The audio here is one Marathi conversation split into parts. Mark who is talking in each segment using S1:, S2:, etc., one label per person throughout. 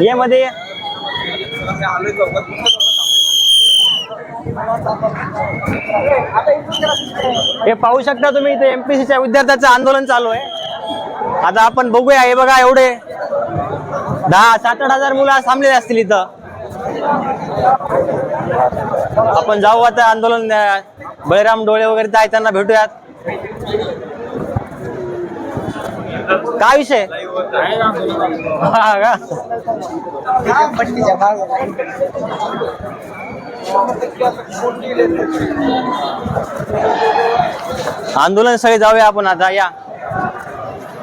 S1: यामध्ये हे पाहू शकता तुम्ही इथे एमपीसीच्या विद्यार्थ्याचं आंदोलन चालू आहे. आता आपण बघूया हे बघा एवढे. दहा सात आठ हजार मुलं थांबलेले असतील इथं. आपण जाऊ आता आंदोलन बळीराम डोळे वगैरे ते आहेत त्यांना भेटूयात. काय विषय? हा का? आंदोलन सगळे जाऊया आपण आता या.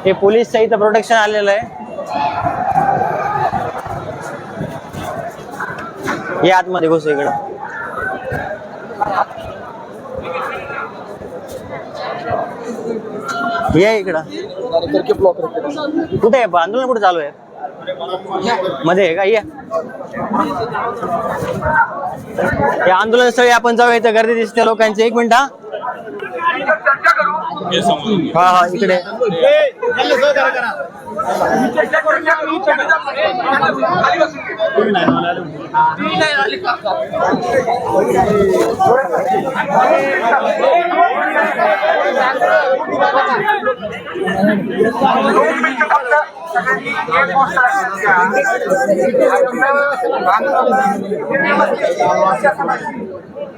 S1: हे पोलीस इथं प्रोटेक्शन आलेलं आहे. या आतमध्ये घुस इकडं. ये इकडं. कुठे आहे? आंदोलन कुठे चालू आहे? मध्ये आहे का? या. आंदोलन स्थळी आपण जाऊया. इथं गर्दी दिसते लोकांची. एक मिनिट हा. हा हा इकडे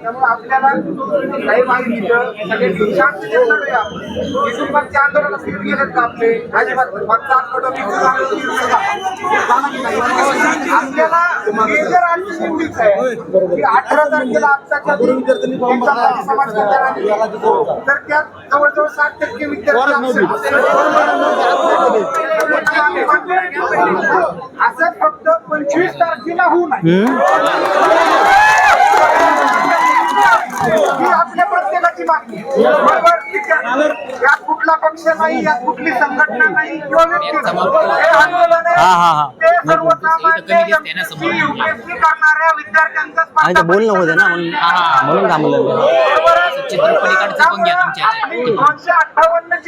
S2: त्यामुळे आपल्याला काही मागितलं सगळे शांत देणार आहे आपण. इथून मग ते आंदोलन फिरत गेलेत का आपले? अजिबात. फक्त गेला. आपल्याला मेजर आहे. की अठरा तारखेला आजचा समाज कल्याण तर त्यात जवळजवळ साठ टक्के विद्यार्थी असं फक्त पंचवीस तारखेला होऊ नये ही आपल्या प्रत्येकाची मागणी. बरोबर? ठीक आहे. यात कुठला पक्ष नाही यात कुठली संघटना नाही किंवा व्यक्ती नाही. हे आंदोलन
S1: हा, हा, हा.
S2: आहे ते सर्वसामान्य UPSC करणाऱ्या
S1: ते बोलणं होतं ना म्हणून म्हणून थांबलं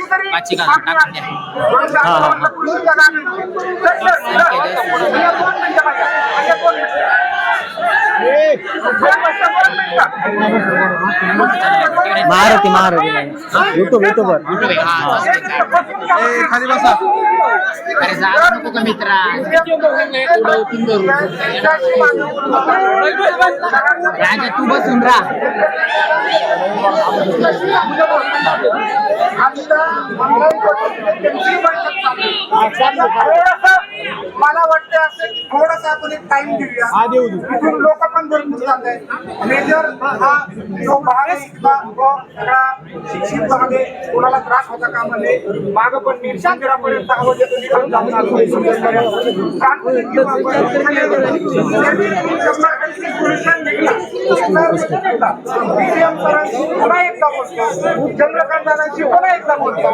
S2: जरी मागणी आहे. दोनशे
S1: हा, हा.
S2: अठ्ठावन्न जागांची. तर- तर- तर- या दोन मिनिटं बघा. या दोन मिनिटं.
S1: महारथी महारथी युट्यूब युट्यूबर?
S3: हा.
S2: खाली बसा.
S3: अरे जा नको का मित्रा? पुढं उठून धरू. राजा तू बसून राहा
S2: मला वाटतं असं की थोडासा आपण एक टाइम देऊया इथून लोक पण भरपूर जात मेजर हा जो भाग आहे तो सगळा शिक्षित भाग आहे कोणाला त्रास होता कामा नये माग पण निर्शंकरापर्यंत आवाज येतो जाऊन आलो. शंभर निघालं. तर BCM सरांशी पुन्हा एकदा बोलतो चंद्रकांत पुन्हा एकदा बोलतो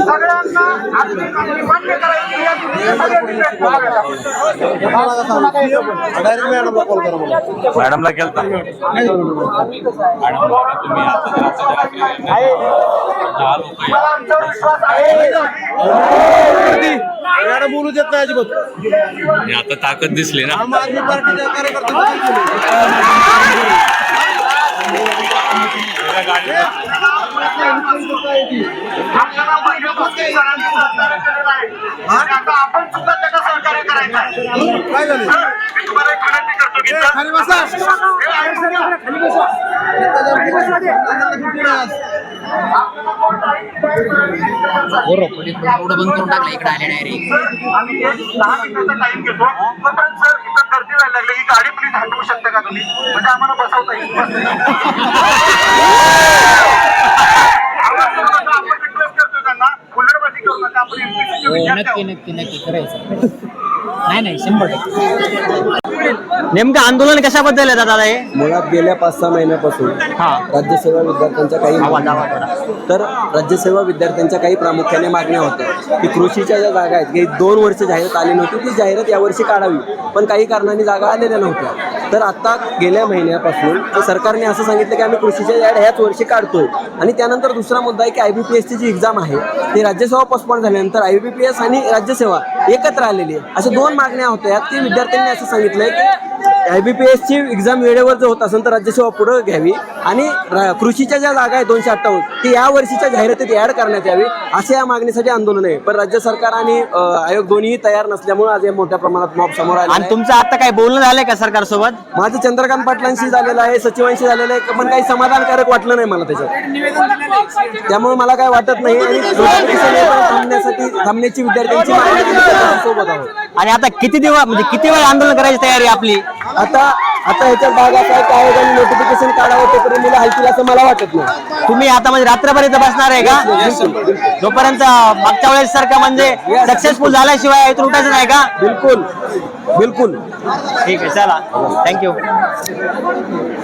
S2: सगळ्यांना आपली मागणी मान्य करायची या दृष्टीने
S4: मॅडमला केलता
S2: आमच्यावर विश्वास आहे
S5: मॅडम बोलू देत नाही अजिबात.
S4: आणि आता ताकद दिसली ना.
S5: आम आदमी पार्टीच्या कार्यकर्ते
S2: आपल्याला पहिल्यापासून सरांनी सहकार्य केलेलं आहे. आणि आता आपण सुद्धा त्यांना सहकार्य करायचं आहे.
S5: काय झालं? खाली बसा.
S2: हे
S3: एवढं बंद करून टाकलं इकडे आले डायरेक्ट
S2: आम्ही दहा मिनिटाचा टाइम घेतो. तोपर्यंत सर इथं गर्दी व्हायला लागली. ही गाडी प्लीज हटवू शकता का तुम्ही? म्हणजे आम्हाला बसवता येईल. आपण रिक्वेस्ट करतो त्यांना. हुल्लडबाजी करू नका आपण
S3: हो नक्की. नक्की नक्की. करायचं नाही नाही शंभर टक्के.
S1: नेमकं आंदोलन कशाबद्दल आहे दादा हे?
S6: मुळात गेल्या पाच सहा महिन्यापासून
S1: हा.
S6: राज्यसेवा विद्यार्थ्यांच्या काही
S1: आवाज आवाज थोडा.
S6: तर राज्यसेवा विद्यार्थ्यांच्या काही प्रामुख्याने मागण्या होत्या. की कृषीच्या ज्या जागा आहेत की दोन वर्ष जाहिरात आली नव्हती ती जाहिरात यावर्षी काढावी. पण काही कारणांनी जागा आलेल्या नव्हत्या. तर आता गेल्या महिन्यापासून तर सरकारने असं सांगितलं की आम्ही कृषीच्या ॲड ह्याच वर्षी काढतोय. आणि त्यानंतर दुसरा मुद्दा आहे की आय बी पी एसची जी एक्झाम आहे ती राज्यसेवा पोस्टपोन झाल्यानंतर आय बी पी एस आणि राज्यसेवा एकत्र आलेली आहे. अशा दोन मागण्या होत्या की विद्यार्थ्यांनी असं सांगितलंय की आय बी पी एसची एक्झाम वेळेवर जर होत असेल तर राज्यसेवा पुढे घ्यावी. आणि कृषीच्या ज्या जागा आहेत दोनशे अठ्ठावन्न ती या वर्षीच्या जाहिरातीत ऍड करण्यात यावी असे या मागणीसाठी आंदोलन आहे. पण राज्य सरकार आणि आयोग दोन्ही तयार नसल्यामुळे आज हे मोठ्या प्रमाणात मॉब समोर आले
S1: आणि तुमचं आता काही बोलणं झालंय का सरकार सोबत
S6: माझं चंद्रकांत पाटलांशी झालेलं आहे सचिवांशी झालेलं आहे पण काही समाधानकारक वाटलं नाही मला त्याच्यात. त्यामुळे मला काय वाटत नाही थांबण्यासाठी थांबण्याची विद्यार्थ्यांची त्याच्यासोबत आहोत
S1: आणि आता किती दिवस म्हणजे किती वेळ आंदोलन करायची तयारी आपली?
S6: आता आता ह्याच्यात भाग असा आहे की आयोगाने नोटिफिकेशन काढावं तोपर्यंत मुलं हलतील असं मला वाटत नाही.
S1: तुम्ही आता म्हणजे रात्रपर्यंत बसणार आहे का? जोपर्यंत मागच्या वेळेस सारखं म्हणजे सक्सेसफुल झाल्याशिवाय इथून उठायचं नाही का?
S6: बिलकुल बिलकुल.
S1: ठीक आहे चला. थँक्यू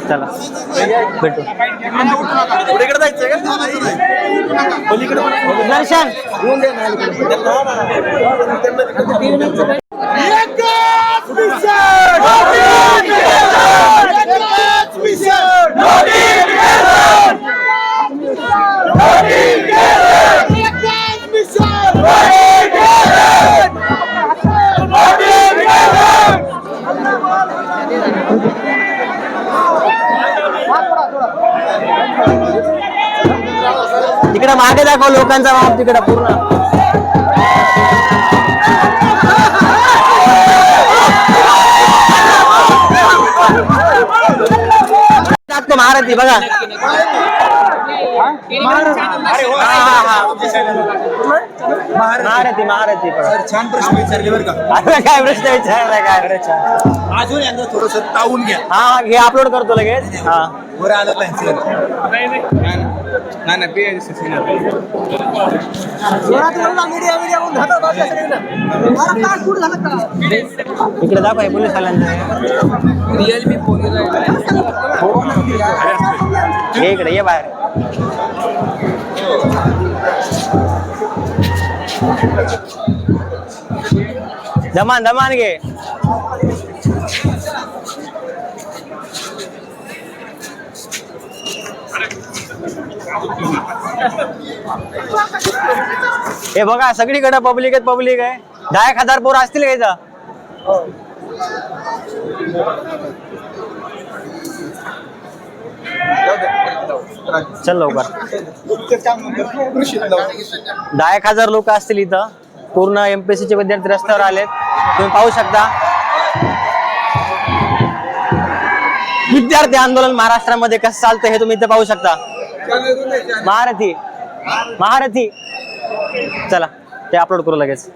S1: चला. भेटू. दर्शन. तिकडे मागे दाखव लोकांचा माप तिकडे पूर्ण. दाखतो महारथी बघा. हा, हा, हा. महारथी महारथी बघा
S5: छान प्रश्न विचारले बरं का.
S1: आता काय प्रश्न विचारला काय
S5: अजून एकदा थोडस तावून घ्या.
S1: हा हे अपलोड करतो लगेच. हा.
S5: वर आलं पाहिजे
S1: इकडे दाखव हे पोलीस वाल्यांचं.
S3: रिअलमी फोन
S1: ये इकडे ये बाहेर. दमान दमान घे. हे बघा सगळीकडे पब्लिक आहेत पब्लिक आहे. दहा एक हजार पोरं असतील का इथं? चल लवकर. दहा एक हजार लोक असतील इथं. पूर्ण एमपीएससी चे विद्यार्थी रस्त्यावर आलेत. तुम्ही पाहू शकता. विद्यार्थी आंदोलन महाराष्ट्रामध्ये कसं चालतं हे तुम्ही इथं पाहू शकता. महारथी. महारथी. चला ते अपलोड करू लगेच.